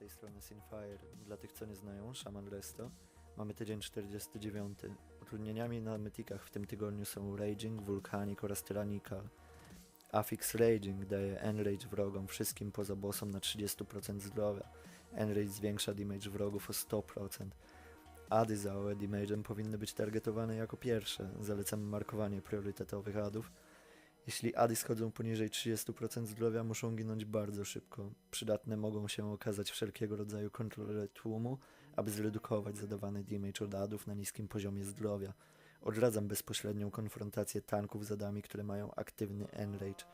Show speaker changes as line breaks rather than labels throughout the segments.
tej strony Sinfire. Dla tych, co nie znają, Shaman Resto. Mamy tydzień 49. Utrudnieniami na mytikach w tym tygodniu są Raging, Vulcanic oraz Tyrannical. Affix Raging daje Enrage wrogom wszystkim poza bossem na 30% zdrowia. Enrage zwiększa damage wrogów o 100%. Ady za OE damage'em powinny być targetowane jako pierwsze. Zalecamy markowanie priorytetowych adów. Jeśli ady schodzą poniżej 30% zdrowia, muszą ginąć bardzo szybko. Przydatne mogą się okazać wszelkiego rodzaju kontrolery tłumu, aby zredukować zadawany damage od adów na niskim poziomie zdrowia. Odradzam bezpośrednią konfrontację tanków z adami, które mają aktywny enrage.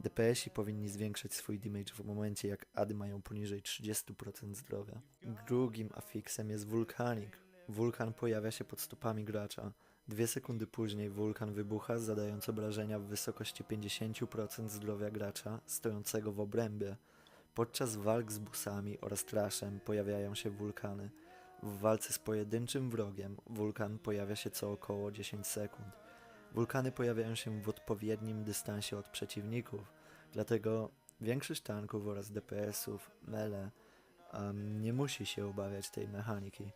DPS-i powinni zwiększać swój damage w momencie, jak ady mają poniżej 30% zdrowia. Drugim afiksem jest Vulcanic. Wulkan pojawia się pod stopami gracza. Dwie sekundy później wulkan wybucha, zadając obrażenia w wysokości 50% zdrowia gracza stojącego w obrębie. Podczas walk z busami oraz traszem pojawiają się wulkany. W walce z pojedynczym wrogiem wulkan pojawia się co około 10 sekund. Wulkany pojawiają się w odpowiednim dystansie od przeciwników, dlatego większość tanków oraz DPS-ów, mele, um, nie musi się obawiać tej mechaniki.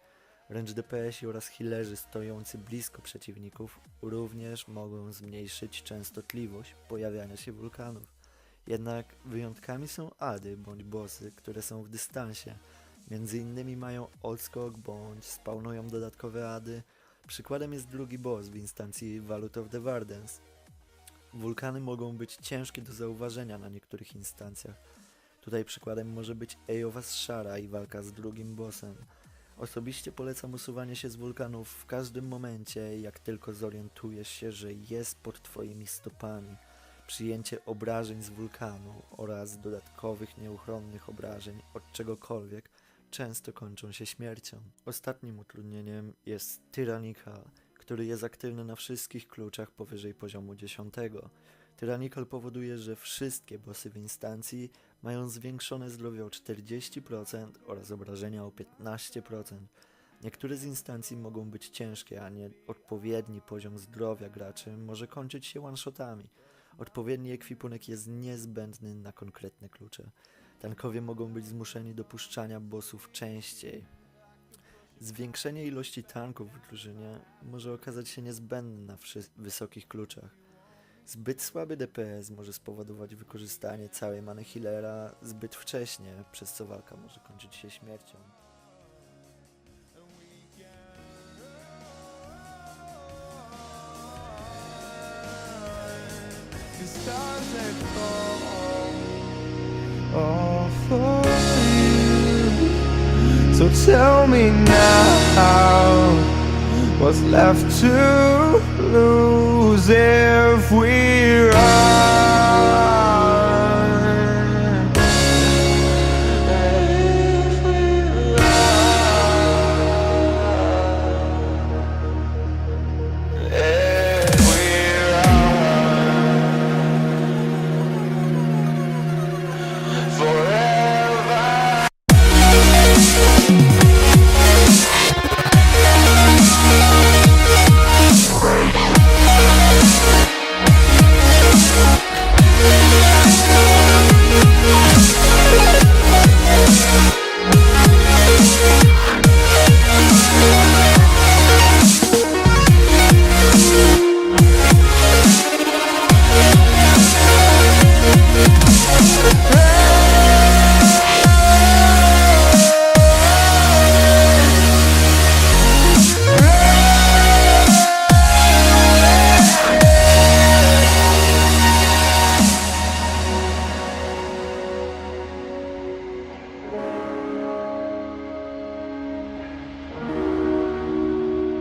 Wręcz DPS-i oraz healerzy stojący blisko przeciwników również mogą zmniejszyć częstotliwość pojawiania się wulkanów. Jednak wyjątkami są ady bądź bossy, które są w dystansie. Między innymi mają odskok bądź spawnują dodatkowe ady. Przykładem jest drugi boss w instancji Vault of the Wardens. Wulkany mogą być ciężkie do zauważenia na niektórych instancjach. Tutaj przykładem może być Ejowa Szara i walka z drugim bossem. Osobiście polecam usuwanie się z wulkanów w każdym momencie, jak tylko zorientujesz się, że jest pod Twoimi stopami. Przyjęcie obrażeń z wulkanu oraz dodatkowych nieuchronnych obrażeń od czegokolwiek często kończą się śmiercią. Ostatnim utrudnieniem jest Tyrannical, który jest aktywny na wszystkich kluczach powyżej poziomu 10. Tyrannical powoduje, że wszystkie bossy w instancji mają zwiększone zdrowie o 40% oraz obrażenia o 15%. Niektóre z instancji mogą być ciężkie, a nie odpowiedni poziom zdrowia graczy może kończyć się one-shotami. Odpowiedni ekwipunek jest niezbędny na konkretne klucze. Tankowie mogą być zmuszeni do puszczania bossów częściej. Zwiększenie ilości tanków w drużynie może okazać się niezbędne na wysokich kluczach. Zbyt słaby DPS może spowodować wykorzystanie całej many healera zbyt wcześnie, przez co walka może kończyć się śmiercią.
So tell me now, What's left to lose if we are? Oh,